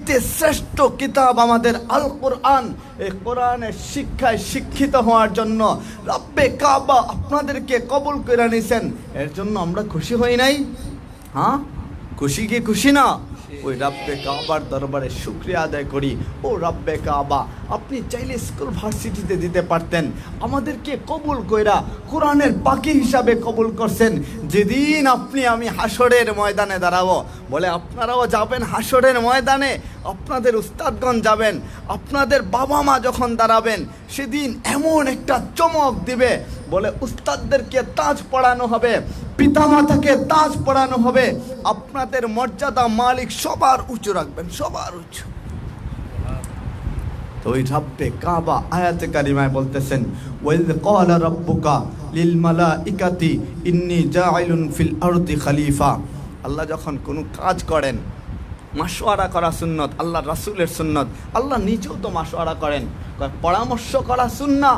শ্রেষ্ঠ কিতাব আমাদের আল কোরআন এই কোরআনের শিক্ষায় শিক্ষিত হওয়ার জন্য রব্বে কাবা আপনাদেরকে কবল করে নিছেন। এর জন্য আমরা খুশি হই নাই? হ্যাঁ? খুশি কি খুশি না? ওই রব্বে কাবার দরবারে শুক্রিয়া আদায় করি। ও রব্বে কাবা, আপনি চাইলে স্কুল ভার্সিটিতে দিতে পারতেন। আমাদেরকে কবুল কইরা কোরআনের বাকি হিসাবে কবুল করছেন। যেদিন আপনি আমি হাসরের ময়দানে দাঁড়াবো, বলে আপনারাও যাবেন হাসরের ময়দানে, আপনাদের উস্তাদগণ যাবেন, আপনাদের বাবা মা যখন দাঁড়াবেন, সেদিন এমন একটা চমক দিবে, বলে উস্তাদদেরকে তাজ পড়ানো হবে। পিতামাতাকে তাজ পড়ানো হবে। আপনাদের মর্যাদা মালিক সবার উঁচু রাখবেন, সবার উঁচু। তো ওই রাব্বে কাবা আয়াতে কারিমায় বলতেছেন, ওয়াইদ ক্বালা রাব্বুকা লিল মালাইকাতি ইন্নী জাইলুন ফিল আরদি খলিফা। আল্লাহ যখন কোনো কাজ করেন মাসোয়ারা করা সুন্নত আল্লাহ রাসূলের সুন্নত, আল্লাহ নিজেও তো মাসোয়ারা করেন। পরামর্শ করা সুন্না?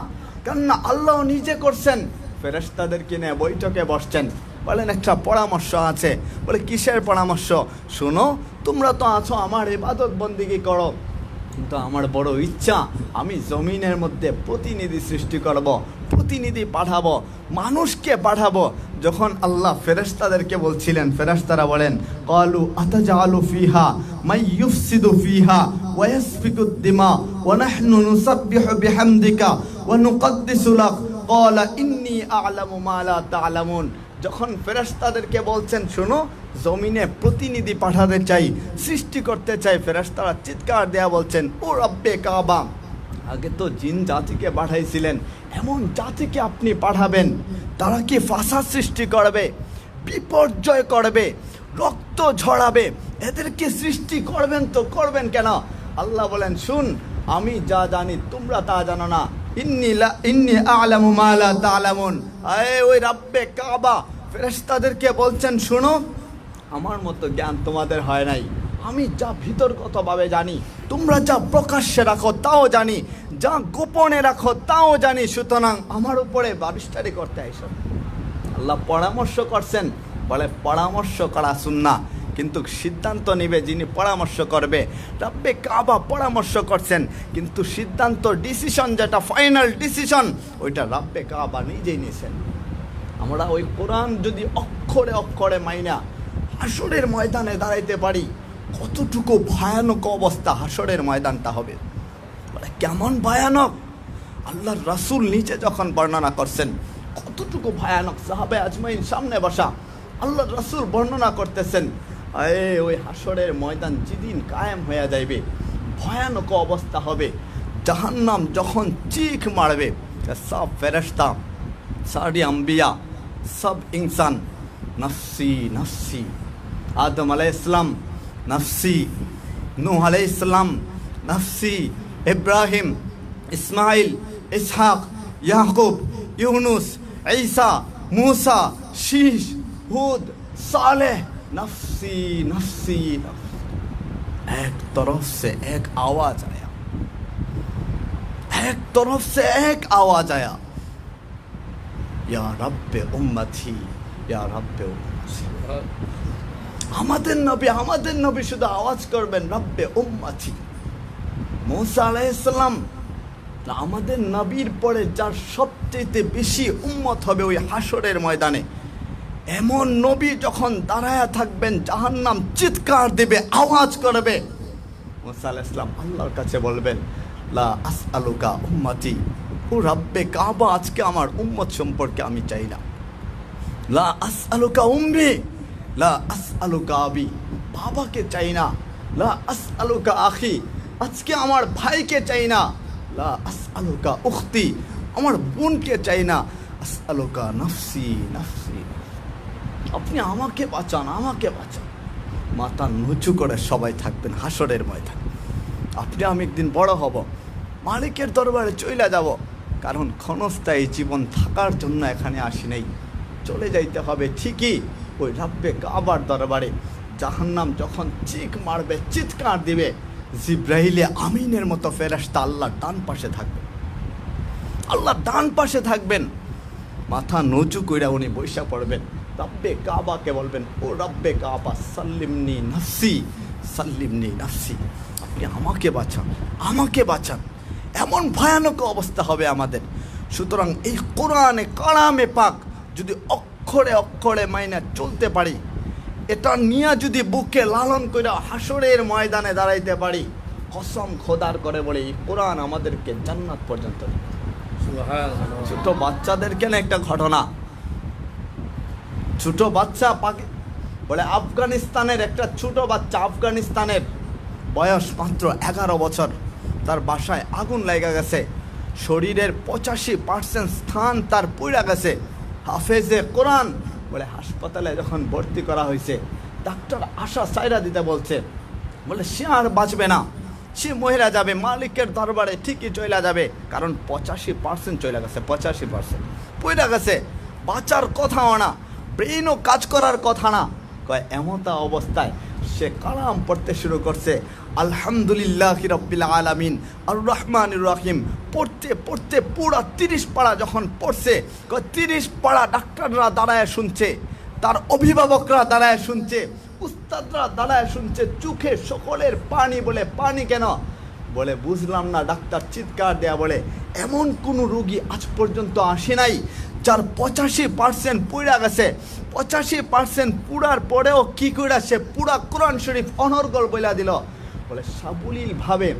কেননা আল্লাহ নিজে করছেন। ফেরেশতাদেরকে নিয়ে বৈঠকে বসছেন। বলেন, একটা পরামর্শ আছে। বলে, কিসের পরামর্শ? শোনো, তোমরা তো আছো, আমার ইবাদত বন্দিগি করো। কিন্তু আমার বড় ইচ্ছা, আমি জমিনের মধ্যে প্রতিনিধি সৃষ্টি করব, প্রতিনিধি পাঠাবো, মানুষকে পাঠাবো। যখন আল্লাহ ফেরেশতাদেরকে বলছিলেন, ফেরেশতারা বলেন, কলু আতাজালু ফিহা, মাই ইউফসিদু ফিহা, ওয়া ইয়াসফিকুদ দিমা, ওয়া নাহনু নুসাব্বিহু বিহামদিকা, ওয়া নুকদ্দিসু লাক। ক্বালা ইন্নী আ'লামু মা লা তা'লামুন। যখন ফেরেশতাদেরকে বলছেন, শোনো, জমিনে প্রতিনিধি পাঠাতে চাই, সৃষ্টি করতে চাই। ফেরেশতারা চিৎকার দেয়া বলছেন, ও রব্বে কাবা। আগে তো জিন জাতিকে পাঠাইছিলেন, এমন জাতিকে আপনি পাঠাবেন, তারা কি ফাঁসা সৃষ্টি করবে, বিপর্যয় করবে, রক্ত ঝরাবে? এদেরকে সৃষ্টি করবেন তো করবেন কেন? আল্লাহ বলেন, শুন, আমি যা জানি তোমরা তা জানো না। ইন্নি লা, ইন্নি আ'লামু মা লা তা'লামুন। আয় ওই রাব্বে কাবা ফেরেশতাদেরকে বলছেন, শুনো, আমার মতো জ্ঞান তোমাদের হয় নাই। আমি যা ভিতরগতভাবে জানি, তোমরা যা প্রকাশ্যে রাখো তাও জানি, যা গোপনে রাখো তাও জানি, সুতরাং আমার উপরে বাবিস্তারি করতে আইসো আল্লাহ পরামর্শ করছেন, বলে পরামর্শ করা সুন্না কিন্তু সিদ্ধান্ত নেবে যিনি পরামর্শ করবে, রাব্বে কাবা পরামর্শ করছেন, কিন্তু সিদ্ধান্ত, ডিসিশন যেটা, ফাইনাল ডিসিশন, ওইটা রাব্বে কাবা নিজেই নিয়েছেন। আমরা ওই কোরআন যদি অক্ষরে অক্ষরে মাইনা হাসরের ময়দানে দাঁড়াইতে পারি, কতটুকু ভয়ানক অবস্থা হাসরের ময়দানটা হবে? বলে, কেমন ভয়ানক? আল্লাহর রাসুল নিচে যখন বর্ণনা করছেন, কতটুকু ভয়ানক? সাহাবে আজমাইন সামনে বসা, আল্লাহর রাসুল বর্ণনা করতেছেন এ ওই হাসরের ময়দান যেদিন কায়েম হয়ে যাইবে, ভয়ানক অবস্থা হবে। জাহান্নাম যখন চিখ মারবে সব ফেরেশতা, সারি আম্বিয়া सब इंसान, नफसी नफसी। आदम अलैहिस्सलाम नफसी। नूह अलैहिस्सलाम नफसी। इब्राहिम, इस्माइल, इसहाक, याकूब, यूनुस, ईसा, मूसा, शीश, हूद साले नफसी नफसी। एक तरफ़ से एक आवाज़ आया। एक तरफ़ से एक आवाज़ आया। ইয়া রাব্বে উম্মাথি ইয়া রাব্বে উম্মাথি আমাদের নবী আমাদের নবী শুধু আওয়াজ করবেন, রব্বে উম্মাথি মৌসা আলাইসাল্লাম আমাদের নবীর পরে যার সবচেয়ে বেশি উম্মত হবে ওই হাসরের ময়দানে। এমন নবী যখন দাঁড়ায়া থাকবেন যাহার নাম চিৎকার দেবে, আওয়াজ করবে। মোসা আলাইসলাম আল্লাহর কাছে বলবেন, লা আসআলুকা উম্মাতি। ও রাব্বে কাবা, আজকে আমার উম্মত সম্পর্কে আমি চাই না। লা আস আলুকা উম্মি লা আস আলোকা আবি, বাবাকে চাই না। লা আস আলোকা আখি, আজকে আমার ভাইকে চাই না। লা আস আলোকা উখতি, আমার বোনকে চাই না। আস আলোকা নফসি নফসি। আপনি আমাকে বাঁচান আমাকে বাঁচান। মাথা নুচু করে সবাই থাকবেন, হাসরের ময় ময়দান। আপনি আমি একদিন বড় হব, মালিকের দরবারে চইলা যাব। কারণ ক্ষণস্থায়ী জীবন থাকার জন্য এখানে আসি নাই চলে যাইতে হবে ঠিকই ওই রাব্বে কাবার দরবারে। জাহান্নাম যখন চিক মারবে, চিৎকার দিবে জিব্রাহিলে আমিনের মতো ফেরাস্তা আল্লাহ ডান পাশে থাকবে আল্লাহ ডান পাশে থাকবেন। মাথা নচু কইরা উনি বৈশা পড়বেন। রব্বে কাবাকে বলবেন, ও রব্বে কাবা, সাল্লিমনি নফসি, সাল্লিমনি নাফসি, আপনি আমাকে বাঁচান আমাকে বাঁচান। এমন ভয়ানক অবস্থা হবে আমাদের। সুতরাং এই কোরআনে কালামে পাক যদি অক্ষরে অক্ষরে মাইনা চলতে পারি এটা নিয়ে যদি বুকে লালন করে হাসরের ময়দানে দাঁড়াইতে পারি কসম খোদার করে বলে এই কোরআন আমাদেরকে জান্নাত পর্যন্ত। ছোট বাচ্চাদের কেন একটা ঘটনা। ছোট বাচ্চা পাকি বলে আফগানিস্তানের একটা ছোট বাচ্চা আফগানিস্তানের বয়স মাত্র এগারো বছর। তার বাসায় আগুন লেগে গেছে। শরীরের পঁচাশি পার্সেন্ট স্থান তার পুড়ে গেছে। হাফেজে কোরআন বলে হাসপাতালে যখন ভর্তি করা হয়েছে, ডাক্তার আশা সাইরা দিতে বলছে। বলে, সে আর বাঁচবে না। সে মহিলা যাবে, মালিকের দরবারে ঠিকই চলে যাবে। কারণ পঁচাশি পার্সেন্ট চলে গেছে, পঁচাশি পার্সেন্ট পইরা গেছে। বাঁচার কথাও না, ব্রেইনও কাজ করার কথা না। কয় এমতা অবস্থায় সে কালাম পড়তে শুরু করছে। আলহামদুলিল্লাহ রব্বিল আলামিন আর রহমান রহিম। পড়তে পড়তে পুরা তিরিশ পাড়া যখন পড়ছে তিরিশ পাড়া ডাক্তাররা দাঁড়ায় শুনছে, তার অভিভাবকরা দাঁড়ায় শুনছে, উস্তাদরা দাঁড়ায় শুনছে, চোখে সকলের পানি বলে, পানি কেন? বলে, বুঝলাম না, ডাক্তার চিৎকার দেয়া বলে, এমন কোনো রুগী আজ পর্যন্ত আসে নাই, যার পঁচাশি পার্সেন্ট পুড়া গেছে। পঁচাশি পার্সেন্ট পুরার পরেও কি করে সে পুরা কোরআন শরীফ অনর্গল বইলা দিল? বলে সাবলীলভাবে,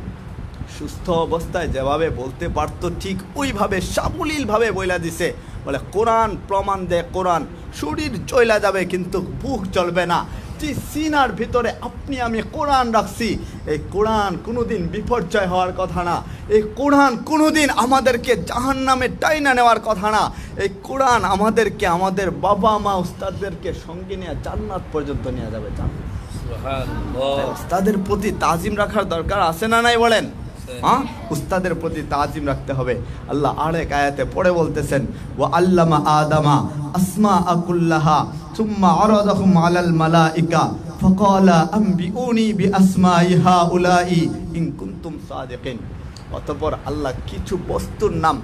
সুস্থ অবস্থায় যেভাবে বলতে পারতো, ঠিক ওইভাবে সাবলীলভাবে বইলা দিছে। বলে, কোরআন প্রমাণ দেয় কোরআন। শরীর চইলা যাবে, কিন্তু বুক চলবে না। যে সিনার ভিতরে আপনি, আমি কোরআন রাখছি, এই কোরআন কোনোদিন বিপর্যয় হওয়ার কথা না। এই কোরআন কোনোদিন আমাদেরকে জাহান নামে টাইনা নেওয়ার কথা না। এই কোরআন আমাদেরকে, আমাদের বাবা মা উস্তাদদেরকে সঙ্গে নিয়ে জান্নাত পর্যন্ত নিয়ে যাবে, জান্নাত। উস্তাদের প্রতি তাজিম রাখার দরকার আছে না নাই বলেন? হ্যাঁ? উস্তাদের প্রতি তাজিম রাখতে হবে। আল্লাহ আরেক আয়াতে পড়ে বলতেছেন ও আল্লামা আদামা আসমা আকুল্লাহা সুম্মা আরাদাহুম আলাল মালাইকা ফাকালা আম্বিউনি বিআসমাই হাউলাই ইন কুনতুম সাদিকিন। অতঃপর আল্লাহ কিছু বস্তুর নাম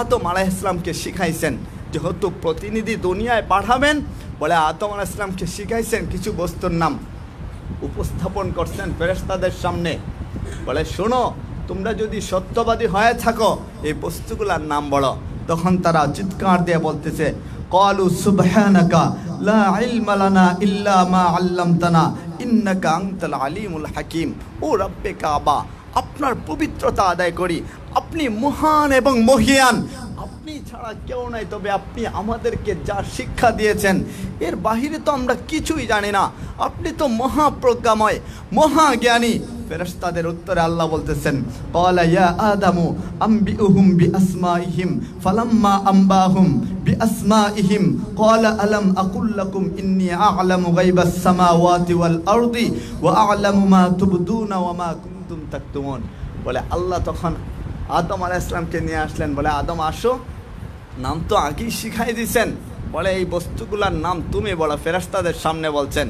আদম আলাইহিস সালামকে শিখাইছেন। যেহেতু প্রতিনিধি দুনিয়ায় পাঠাবেন বলে আদম আলাইহিস সালামকে শিখাইছেন কিছু বস্তুর নাম। উপস্থাপন করছেন ফেরেশতাদের সামনে। বলে, শোনো, তোমরা যদি সত্যবাদী হয়ে থাকো, এই বস্তুগুলার নাম বলো। তখন তারা চিৎকার দিয়ে বলতেছে, কলু সুবহানাকা লা ইলমা লানা ইল্লা মা আল্লামতানা ইন্নাকা আনতাল আলিমুল হাকিম। ও রব্বে কাবা, আপনার পবিত্রতা আদায় করি। আপনি মহান এবং মহিয়ান। ছাড়া কেউ নাই, তবে আপনি আমাদেরকে যা শিক্ষা দিয়েছেন, এর বাহিরে তো আমরা কিছুই জানি না। আপনি তো মহাপ্রজ্ঞাময়, মহাজ্ঞানী। ফেরেশতাদের উত্তরে আল্লাহ বলতেছেন ক্বালা ইয়া আদামু আম্বিউহুম বিআসমাইহিম, ফালাম্মা আম্বাহুম বিআসমাইহিম ক্বালা আলাম আকুল লাকুম ইন্নী আ'লামু গায়বাস সামাওয়াতি ওয়াল আরদি, ওয়া আ'লামু মা তুবদুনা ওয়া মা কুনতুম তাকতুমুন। বলে আল্লাহ তখন আদম আলাইহিস সালামকে নিয়ে আসলেন, বলে, আদম, আসো নাম তো আগেই শিখাই দিছেন। বলে এই বস্তুগুলার নাম তুমি বলো, ফেরেশতাদের সামনে বলছেন।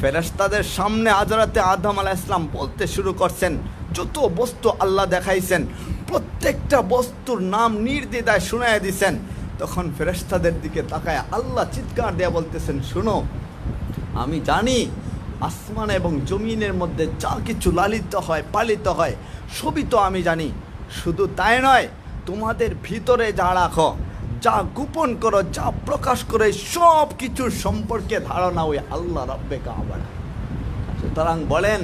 ফেরেশতাদের সামনে আজরাতে আদম আলাহ ইসলাম বলতে শুরু করছেন, যত বস্তু আল্লাহ দেখাইছেন, প্রত্যেকটা বস্তুর নাম নির্দ্বিধায় শুনাই দিছেন। তখন ফেরেশতাদের দিকে তাকায় আল্লাহ চিৎকার দেয়া বলতেছেন, শুনো, আমি জানি আসমান এবং জমিনের মধ্যে যা কিছু লালিত হয়, পালিত হয়, সবই তো আমি জানি। শুধু তাই নয়, তোমাদের ভিতরে যা রাখো যা গোপন করো, যা প্রকাশ করে সব কিছুর সম্পর্কে ধারণা ওই আল্লাহ রব্বে কাবার সুতরাং বলেন,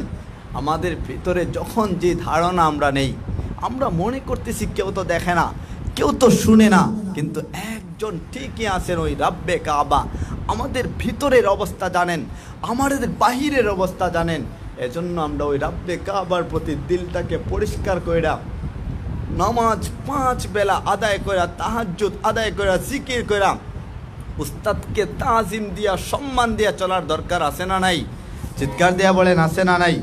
আমাদের ভিতরে যখন যে ধারণা আমরা নেই, আমরা মনে করতেছি কেউ তো দেখে না, কেউ তো শুনে না, কিন্তু একজন ঠিকই আছেন ওই রাব্বে কাবা। আমাদের ভিতরের অবস্থা জানেন, আমাদের বাহিরের অবস্থা জানেন। এজন্য আমরা ওই রাব্বে কাবার প্রতি দিলটাকে পরিষ্কার কইরা নামাজ পাঁচ বেলা আদায় করা, তাহাজ্জুদ আদায় করা, জিকির করা। উস্তাদকে তাজিম দিয়া, সম্মান দিয়া চলার দরকার আছে না নাই? চিৎকার দিয়া বলেন, আছে না নাই?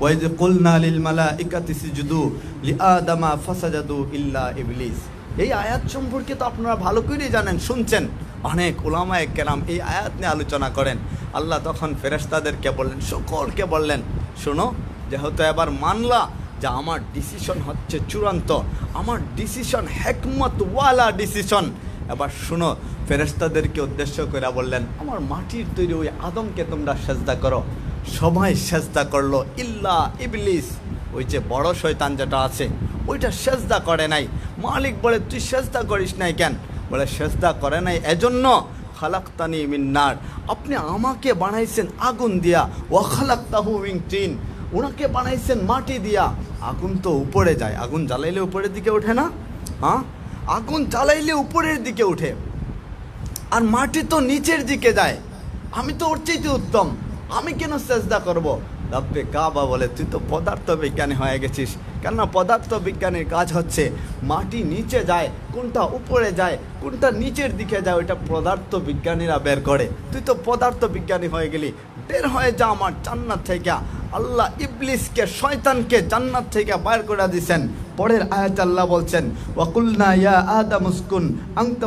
ওয়াইজ কুলনা লিল মালাইকাতি সুজুদু লিআদামা ফাসাজাদু ইল্লা ইবলিস। এই আয়াত সম্পর্কে তো আপনারা ভালো করেই জানেন, শুনছেন। অনেক ওলামায়ে কেরাম এই আয়াত নিয়ে আলোচনা করেন। আল্লাহ তখন ফেরেশতাদেরকে বললেন, সকলকে বললেন, শোনো, যেহেতু এবার মানলা যে আমার ডিসিশন হচ্ছে চূড়ান্ত। আমার ডিসিশন হেকমত ওয়ালা ডিসিশন এবার শুনো, ফেরেশতাদেরকে উদ্দেশ্য করে বললেন, আমার মাটির তৈরি ওই আদমকে তোমরা সেজদা করো। সবাই সেজদা করল, ইল্লা ইবলিস। ওই যে বড় শয়তান যেটা আছে, ওইটা সেজদা করে নাই। মালিক বলে, তুই সেজদা করিস নাই কেন? বলে, সেজদা করে নাই এজন্য খালাক্তানি মিন্নার আপনি আমাকে বানাইছেন আগুন দিয়া। ও খালাক্তাহু মিন টিন। ওনাকে বানাইছেন মাটি দিয়া। আগুন তো উপরে যায়। আগুন জ্বালাইলে উপরের দিকে ওঠে না? হ্যাঁ? আগুন জ্বালাইলে উপরের দিকে ওঠে। আর মাটি তো নিচের দিকে যায়। আমি তো ওর চাইতে উত্তম। আমি কেন চেষ্টা করব? রব্বে কাবা বলে, তুই তো পদার্থ বিজ্ঞানী হয়ে গেছিস। কেননা পদার্থ বিজ্ঞানীর কাজ হচ্ছে মাটি নিচে যায়, কোনটা উপরে যায়, কোনটা নিচের দিকে যায়, ওইটা পদার্থ বিজ্ঞানীরা বের করে। তুই তো পদার্থ বিজ্ঞানী হয়ে গেলি। বের হয়ে যা আমার জান্নাত থেকে। আল্লাহ ইবলিসকে, শয়তানকে জান্নাত থেকে বাইর করে দিছেন পরের আয়াত আল্লাহ বলছেন, ওয়াকুলনা ইয়া আদা মুসকুন আংত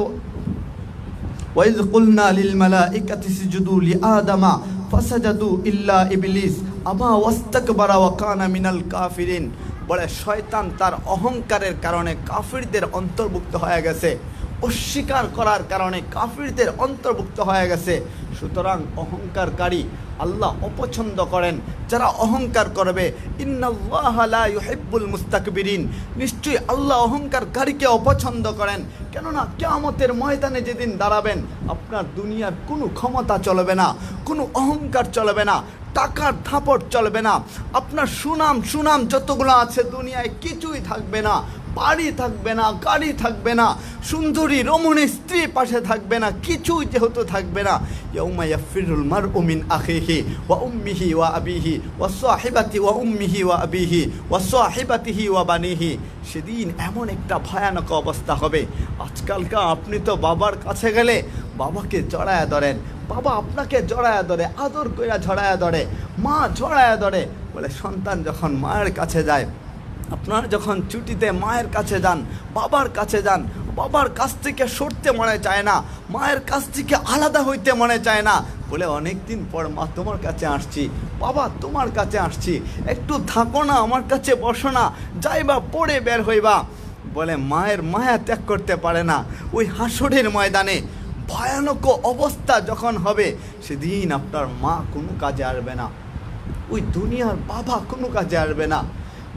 ওয়াইজ কুলনা লিল মালাইকাতি ইসজুদু লি আদামা, ফাসাজাদু ইল্লা ইবলিস আমা ওয়াস্তাকবারা ওয়া কানা মিনাল কাফিরিন। বলে, শয়তান তার অহংকারের কারণে কাফিরদের অন্তর্ভুক্ত হয়ে গেছে। অস্বীকার করার কারণে কাফিরদের অন্তর্ভুক্ত হয়ে গেছে। সুতরাং অহংকারকারী আল্লাহ অপছন্দ করেন। যারা অহংকার করবে, ইন্নাল্লাহ লা ইউহিব্বুল মুস্তাকবিরিন। নিশ্চয়ই আল্লাহ অহংকারকারীকে অপছন্দ করেন। কেননা কেয়ামতের ময়দানে যেদিন দাঁড়াবেন, আপনার দুনিয়ার কোনো ক্ষমতা চলবে না, কোনো অহংকার চলবে না, টাকার থাপট চলবে না। আপনার সুনাম সুনাম যতগুলো আছে দুনিয়ায় কিছুই থাকবে না। বাড়ি থাকবে না, গাড়ি থাকবে না, সুন্দরী রমণী স্ত্রী পাশে থাকবে না, কিছুই যেহেতু থাকবে না। ইয়াউমা ইয়াফিরুল মারউ মিন আখিহি ওয়া উম্মিহি ওয়া আবিহি ওয়া সাহিবাতি ওয়া উম্মিহি ওয়া আবিহি ওয়া সাহিবাতিহি ওয়া বানিহি। সেদিন এমন একটা ভয়ানক অবস্থা হবে। আজকালকা আপনি তো বাবার কাছে গেলে বাবাকে জড়ায়া ধরেন, বাবা আপনাকে জড়ায়া ধরে, আদর কইরা ঝড়ায়া ধরে, মা ঝড়ায়া ধরে, বলে সন্তান যখন মায়ের কাছে যায় আপনারা যখন ছুটিতে মায়ের কাছে যান, বাবার কাছে যান, বাবার কাছ থেকে সরতে মনে চায় না, মায়ের কাছ থেকে আলাদা হইতে মনে চায় না, বলে অনেক দিন পর মা তোমার কাছে আসছি, বাবা তোমার কাছে আসছি, একটু থাকো না, আমার কাছে বসো না, যাইবা, পড়ে বের হইবা, বলে মায়ের মায়া ত্যাগ করতে পারে না, ওই হাসরের ময়দানে। ভয়ানক অবস্থা যখন হবে, সেদিন আপনার মা কোনো কাজে আসবে না, ওই দুনিয়ার বাবা কোনো কাজে আসবে না।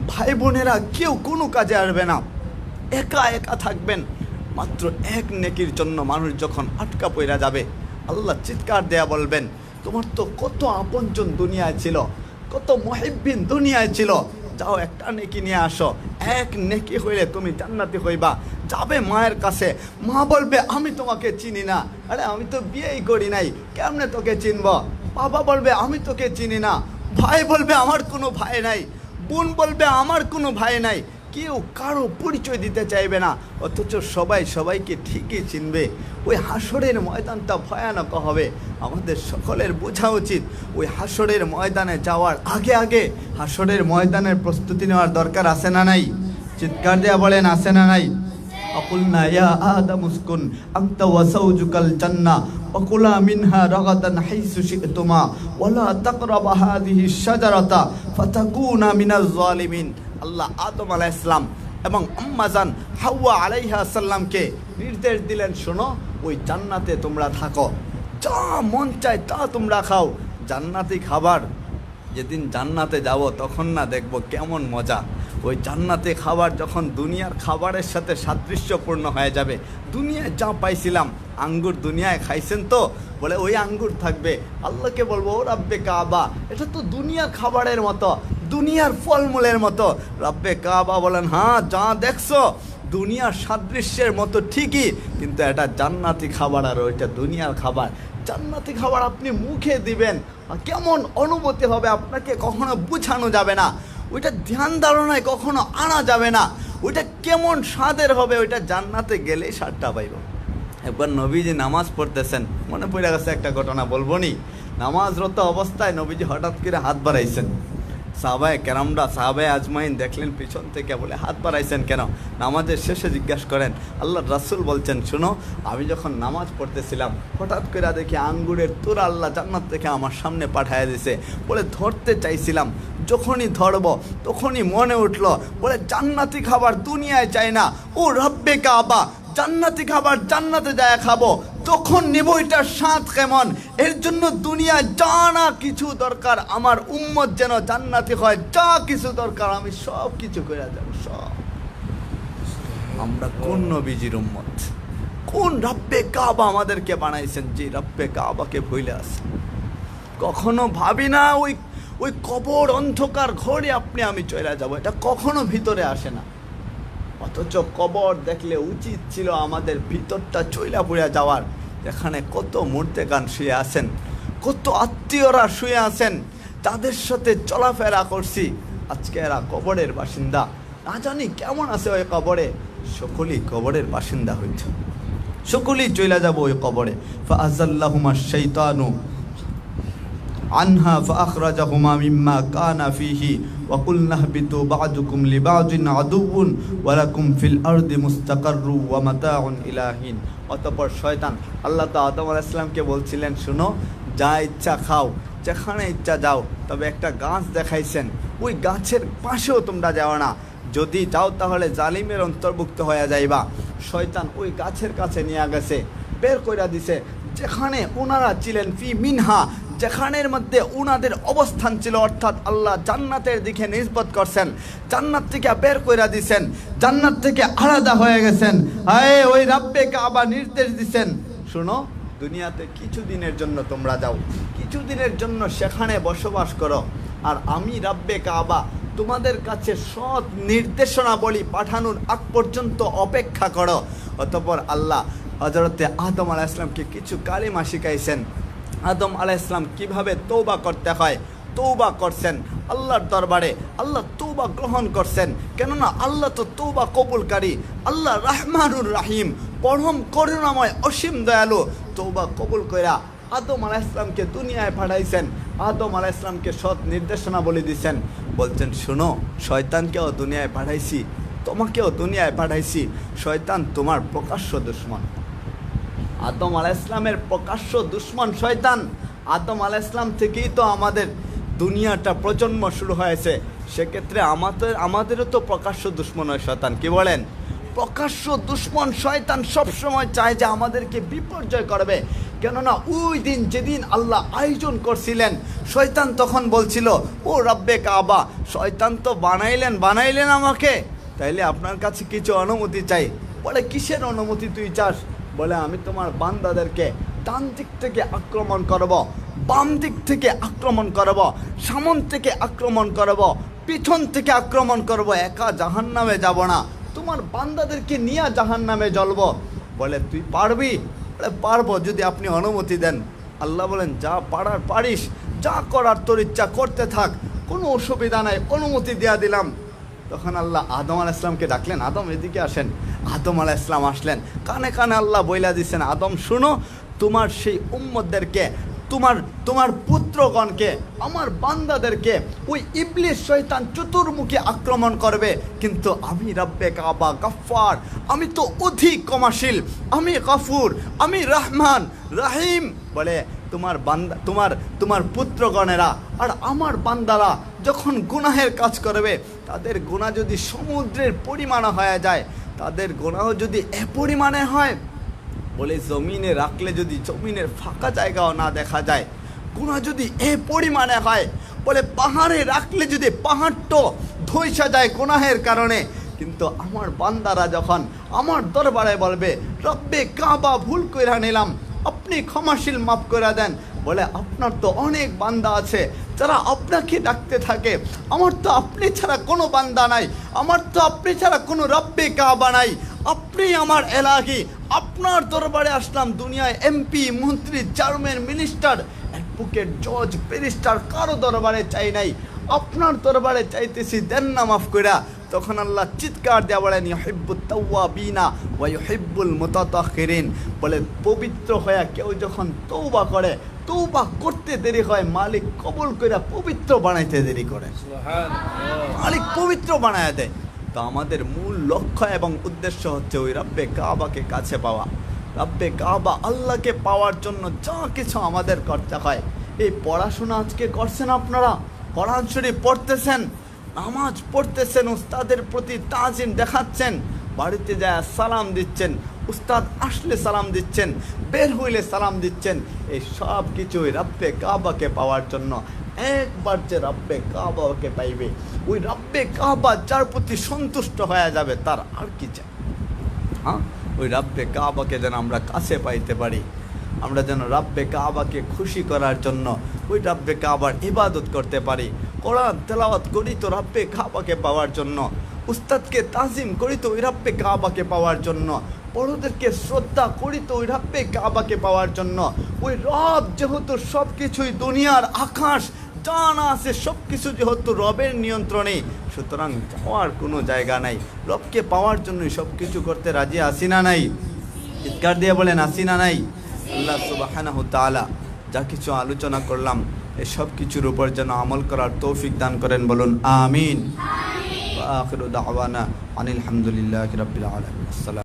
ভাই বোনেরা, কেউ কোনো কাজে আসবে না। একা একা থাকবেন। মাত্র এক নেকির জন্য মানুষ যখন আটকা পইরা যাবে, আল্লাহ চিৎকার দেয়া বলবেন, তোমার তো কত আপনজন দুনিয়ায় ছিল, কত মহিবিন দুনিয়ায় ছিল। যাও একটা নেকি নিয়ে আসো। এক নেকি হইলে তুমি জান্নাতি হইবা। যাবে মায়ের কাছে। মা বলবে, আমি তোমাকে চিনি না। আরে, আমি তো বিয়েই করি নাই। কেমনে তোকে চিনব? বাবা বলবে, আমি তোকে চিনি না। ভাই বলবে, আমার কোনো ভাই নাই। বোন বলবে, আমার কোনো ভাই নাই। কেউ কারও পরিচয় দিতে চাইবে না, অথচ সবাই সবাইকে ঠিকই চিনবে। ওই হাসরের ময়দানটা ভয়ানক হবে। আমাদের সকলের বোঝা উচিত, ওই হাসরের ময়দানে যাওয়ার আগে আগে হাসরের ময়দানের প্রস্তুতি নেওয়ার দরকার আছে না নাই? চিৎকার দেওয়া বলেন আসে না নাই? أقولنا يا آدم اسكن أنت وزوجك الجنة وكلا منها رغدا حيث شئتما ولا تقرب هذه الشجرة فتكونا من الظالمين আল্লাহ আদম আলাইহিস সালাম এবং আম্মাজান হাওয়া আলাইহা সাল্লামকে নির্দেশ দিলেন শোনো ওই জান্নাতে তোমরা থাকো যা মন চায় তা তোমরা খাও জান্নাতি খাবার যেদিন জান্নাতে যাব তখন না দেখব কেমন মজা ওই জান্নাতে খাবার যখন দুনিয়ার খাবারের সাথে সাদৃশ্যপূর্ণ হয়ে যাবে, দুনিয়ায় যা পাইছিলাম, আঙ্গুর দুনিয়ায় খাইছেন তো? বলে ওই আঙ্গুর থাকবে। আল্লাহকে বলব, ও রাব্বে কাবা, এটা তো দুনিয়ার খাবারের মতো, দুনিয়ার ফলমূলের মতো। রাব্বে কাবা বলেন হ্যাঁ যা দেখছ, দুনিয়ার সাদৃশ্যের মতো ঠিকই, কিন্তু এটা জান্নাতি খাবার আর ওইটা দুনিয়ার খাবার। জান্নাতি খাবার আপনি মুখে দিবেন কেমন অনুভূতি হবে আপনাকে কখনো বুঝানো যাবে না। ওইটা ধ্যান ধারণায় কখনো আনা যাবে না। ওইটা কেমন স্বাদের হবে, ওইটা জান্নাতে গেলেই স্বাদটা পাইব। একবার নবীজি নামাজ পড়তেছেন, মনে পড়ে গেছে একটা ঘটনা বলব নি? নামাজরত অবস্থায় নবীজি হঠাৎ করে হাত বাড়াইছেন। সাহাবায় কেরামরা, সাহাবায় আজমাইন দেখলেন পিছন থেকে বলে, হাত বাড়াইছেন কেন? নামাজের শেষে জিজ্ঞাসা করেন আল্লাহ রাসুল বলছেন, শুনো, আমি যখন নামাজ পড়তেছিলাম, হঠাৎ করে দেখি আঙ্গুরের তোর আল্লাহ জান্নাত থেকে আমার সামনে পাঠায় দিছে। বলে, ধরতে চাইছিলাম যখনই ধরবো, তখনই মনে উঠল, বলে, জান্নাতি খাবার দুনিয়ায় চাই না। ও রব্বে কাবা, জান্নাতি খাবার জান্নাতে যায় খাব। তখন নিব এটার স্বাদ কেমন? এর জন্য দুনিয়ায় যা না কিছু দরকার, আমার উম্মত যেন জান্নাতি হয়। যা কিছু দরকার, আমি সব কিছু করে যাব সব। আমরা কোন নবীজির উম্মত? কোন রব্বে কাবা আমাদেরকে বানাইছেন যে রব্বে কাবাকে ভুলে আসেন কখনো ভাবি না ওই ওই কবর অন্ধকার ঘরে আপনি, আমি চলে যাব। এটা কখনো ভিতরে আসে না। অথচ কবর দেখলে উচিত ছিল আমাদের ভিতরটা চইলা পড়ে যাওয়ার। এখানে কত মূর্তেগান শুয়ে আছেন, কত আত্মীয়রা শুয়ে আছেন, তাদের সাথে চলাফেরা করছি। আজকে এরা কবরের বাসিন্দা। না জানি কেমন আছে ওই কবরে। সকলেই কবরের বাসিন্দা হয়েছে সকলেই চইলা যাব ওই কবরে। ফাজাল্লাহুমা শৈতানু عنها فأخرجهما مما كان فيه وقلنا اهبطوا بعضكم لبعض عدو ولكم في الأرض مستقر ومتاع إلى حين অতঃপর শয়তান আল্লাহ তো আদম আলাইসলামকে বলছিলেন শুনো যা ইচ্ছা খাও যেখানে ইচ্ছা যাও তবে একটা গাছ দেখাইছেন ওই গাছের পাশেও তোমরা যাও না যদি যাও তাহলে জালিমের অন্তর্ভুক্ত হয়ে যাইবা শয়তান ওই গাছের কাছে নিয়ে গেছে বের কইরা দিছে যেখানে ওনারা ছিলেন ফি মিনহা যেখানের মধ্যে উনাদের অবস্থান ছিল, অর্থাৎ আল্লাহ জান্নাতের দিকে নিসবত করছেন, জান্নাত থেকে বের কইরা দিছেন, জান্নাত থেকে আলাদা হয়ে গেছেন। হায়, ওই রাব্বেকে আবার নির্দেশ দিছেন। শুনো, দুনিয়াতে কিছু দিনের জন্য তোমরা যাও, কিছু দিনের জন্য সেখানে বসবাস করো, আর আমি রাব্বে কাবা তোমাদের কাছে সৎ নির্দেশনাবলী পাঠানোর আগ পর্যন্ত অপেক্ষা করো। অতপর আল্লাহ হজরতে আদম আলাহ ইসলামকে কিছু কালিমা শিখাইছেন। আদম আলাহ ইসলাম কীভাবে তৌবা করতে হয়? তৌবা করছেন আল্লাহর দরবারে। আল্লাহ তৌবা গ্রহণ করছেন। কেননা আল্লাহ তো তৌবা কবুলকারী। আল্লাহ রাহমানুর রাহিম। পরম করুণাময় অসীম দয়ালু। তৌবা কবুল কইরা আদম আলাহ ইসলামকে দুনিয়ায় পাঠাইছেন। আদম আলাহ ইসলামকে সৎ নির্দেশনা বলে দিছেন। বলছেন, শোনো, শয়তানকেও দুনিয়ায় পাঠাইছি, তোমাকেও দুনিয়ায় পাঠাইছি। শয়তান তোমার প্রকাশ্য দুশ্মন। আদম আলাহ ইসলামের প্রকাশ্য দুশ্মন শয়তান। আদম আলাহ ইসলাম থেকেই তো আমাদের দুনিয়াটা প্রজন্ম শুরু হয়েছে। সেক্ষেত্রে আমাদের, আমাদেরও তো প্রকাশ্য দুশ্মন হয় শয়তান, কি বলেন? প্রকাশ্য দুশ্মন শয়তান সবসময় চায় যে আমাদেরকে বিপর্যয় করবে। কেননা ওই দিন যেদিন আল্লাহ আয়োজন করছিলেন, শয়তান তখন বলছিল, ও রব্বে কাবা, শয়তান তো বানাইলেন বানাইলেন আমাকে। তাইলে আপনার কাছে কিছু অনুমতি চাই। বলে, কিসের অনুমতি তুই চাস? বলে আমি তোমার বান্দাদেরকে ডান দিক থেকে আক্রমণ করব, বাম দিক থেকে আক্রমণ করব, সামন থেকে আক্রমণ করব, পিছন থেকে আক্রমণ করব, একা জাহান নামে যাব না। তোমার বান্দাদেরকে নিয়ে জাহান নামে জ্বলব। বলে, তুই পারবি? বলে, পারব যদি আপনি অনুমতি দেন। আল্লাহ বলেন, যা পারার পারিস, যা করার তোর ইচ্ছা, করতে থাক। কোনো অসুবিধা নাই, অনুমতি দেয়া দিলাম। তখন আল্লাহ আদম আলাহ ইসলামকে ডাকলেন, আদম, এদিকে আসেন। আদম আলাহ ইসলাম আসলেন। কানে কানে আল্লাহ বইলা দিচ্ছেন আদম, শুনো, তোমার সেই উম্মদদেরকে তোমার তোমার পুত্রগণকে, আমার বান্দাদেরকে, ওই ইবলিশ শয়তান চতুর্মুখী আক্রমণ করবে। কিন্তু আমি রাব্বে কাবা গফফার, আমি তো অধিক কমাশীল আমি গফুর, আমি রহমান, রাহিম। বলে তোমার বান্দা, তোমার তোমার পুত্রগণেরা আর আমার বান্দারা যখন গুনাহের কাজ করবে, তাদের গোনা যদি সমুদ্রের পরিমাণ হয়ে যায়, তাদের গুণাও যদি এ পরিমাণে হয়, বলে জমিনে রাখলে যদি জমিনের ফাঁকা জায়গাও না দেখা যায় গুণা যদি এ পরিমাণে হয়, বলে পাহাড়ে রাখলে যদি পাহাড়টো ধৈসা যায় গুনাহের কারণে, কিন্তু আমার বান্দারা যখন আমার দরবারে বলবে, রব্বে কাবা, ভুল কইরা নিলাম আপনি ক্ষমাশীল মাফ করে দেন। বলে, আপনার তো অনেক বান্দা আছে, যারা আপনাকে ডাকতে থাকে। আমার তো আপনি ছাড়া কোনো বান্দা নাই। আমার তো আপনি ছাড়া কোনো রব্বে কাবা নাই। আপনি আমার এলাকি আপনার দরবারে আসলাম দুনিয়ায় এমপি মন্ত্রী চেয়ারম্যান মিনিস্টার অ্যাডভোকেট জজ ব্যারিস্টার কারও দরবারে চাই নাই। আপনার দরবারে চাইতেছি দেন না মাফ কইরা। তখন আল্লাহ চিৎকার দেওয়া বলেন ইহিব্বুত তাওয়াবিনা ওয়া ইহিব্বুল মুতাতাখিরিন। বলে পবিত্র হয়ে কেউ যখন তৌবা করে তৌবা করতে দেরি হয় মালিক কবল কইরা পবিত্র বানাইতে দেরি করে। মালিক পবিত্র বানায় দেয়। তো আমাদের মূল লক্ষ্য এবং উদ্দেশ্য হচ্ছে ওই রাব্বে কাবাকে কাছে পাওয়া। রাব্বে কাবা আল্লাহকে পাওয়ার জন্য যা কিছু আমাদের করতে হয়। এই পড়াশোনা আজকে করছেন আপনারা? কোরআন শরীফ পড়তেছেন? নামাজ পড়তেছেন, উস্তাদের প্রতি তাজিম দেখাচ্ছেন, বাড়িতে যায় সালাম দিচ্ছেন, উস্তাদ আসলে সালাম দিচ্ছেন, বের হইলে সালাম দিচ্ছেন, এই সব কিছুই রাব্বে কাবাকে পাওয়ার জন্য। একবার যে রাব্বে কাবাকে পাইবে, ওই রাব্বে কাবা যার প্রতি সন্তুষ্ট হয়ে যাবে, তার আর কি চাই? হ্যাঁ? ওই রাব্বে কাবাকে যেন আমরা কাছে পাইতে পারি। আমরা যেন রাব্বে কাবাকে খুশি করার জন্য ওই রাব্বে কাবার ইবাদত করতে পারি। কোরআন তেলাওয়াত করি তো রাব্বে কাবাকে পাওয়ার জন্য। উস্তাদকে তাজিম করি তো ওই রাব্বে কাবাকে পাওয়ার জন্য। বড়োদেরকে শ্রদ্ধা করি তো ওই রাব্বে কাবাকে পাওয়ার জন্য। ওই রব যেহেতু সব কিছুই দুনিয়ার আকাশ, জানা আছে সব কিছু যেহেতু রবের নিয়ন্ত্রণে। সুতরাং যাওয়ার কোনো জায়গা নাই। রবকে পাওয়ার জন্যই সব কিছু করতে রাজি আসি না নাই? চিৎকার দিয়ে বলেন আসি না নাই? আল্লাহ সুবাহানাহু তাআলা যা কিছু আলোচনা করলাম এসব সব কিছুর উপর যেন আমল করার তৌফিক দান করেন বলুন, আমিন। আখিরু দাওয়ানা আনিল হামদুলিল্লাহি রাব্বিল আলামিন। আসসালাম